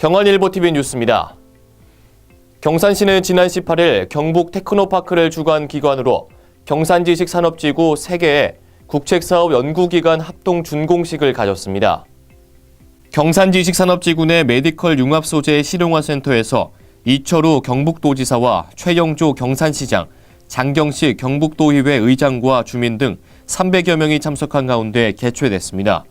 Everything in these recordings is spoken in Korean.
경안일보TV 뉴스입니다. 경산시는 지난 18일 경북 테크노파크를 주관 기관으로 경산지식 산업지구 3개의 국책사업 연구기관 합동 준공식을 가졌습니다. 경산지식 산업지구 내 메디컬 융합소재 실용화센터에서 이철우 경북도지사와 최영조 경산시장, 장경식 경북도의회 의장과 주민 등 300여 명이 참석한 가운데 개최됐습니다.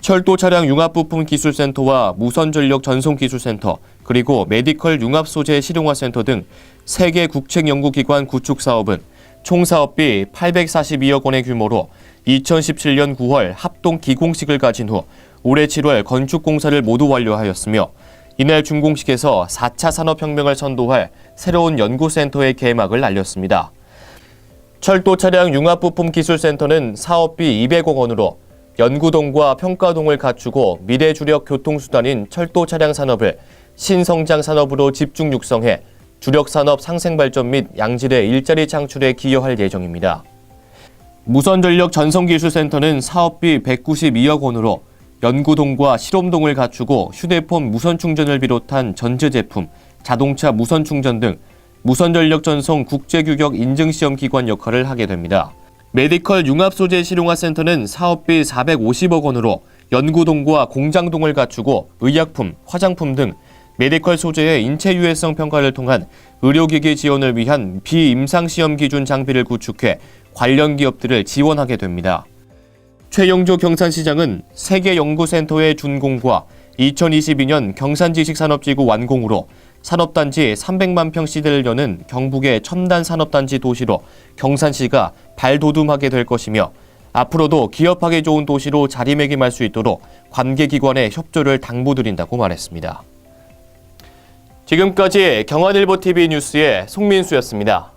철도 차량 융합 부품 기술센터와 무선전력 전송기술센터 그리고 메디컬 융합 소재 실용화센터 등 3개 국책 연구기관 구축 사업은 총 사업비 842억 원의 규모로 2017년 9월 합동 기공식을 가진 후 올해 7월 건축 공사를 모두 완료하였으며 이날 준공식에서 4차 산업혁명을 선도할 새로운 연구센터의 개막을 알렸습니다. 철도 차량 융합 부품 기술센터는 사업비 200억 원으로 연구동과 평가동을 갖추고 미래 주력 교통수단인 철도 차량 산업을 신성장 산업으로 집중 육성해 주력 산업 상생 발전 및 양질의 일자리 창출에 기여할 예정입니다. 무선전력 전송기술센터는 사업비 192억 원으로 연구동과 실험동을 갖추고 휴대폰 무선 충전을 비롯한 전제 제품, 자동차 무선 충전 등 무선전력 전송 국제규격 인증시험 기관 역할을 하게 됩니다. 메디컬 융합소재 실용화센터는 사업비 450억 원으로 연구동과 공장동을 갖추고 의약품, 화장품 등 메디컬 소재의 인체 유해성 평가를 통한 의료기기 지원을 위한 비임상시험 기준 장비를 구축해 관련 기업들을 지원하게 됩니다. 최영조 경산시장은 세계연구센터의 준공과 2022년 경산지식산업지구 완공으로 산업단지 300만 평 시대를 여는 경북의 첨단 산업단지 도시로 경산시가 발돋움하게 될 것이며 앞으로도 기업하기 좋은 도시로 자리매김할 수 있도록 관계기관의 협조를 당부드린다고 말했습니다. 지금까지 경안일보TV 뉴스의 송민수였습니다.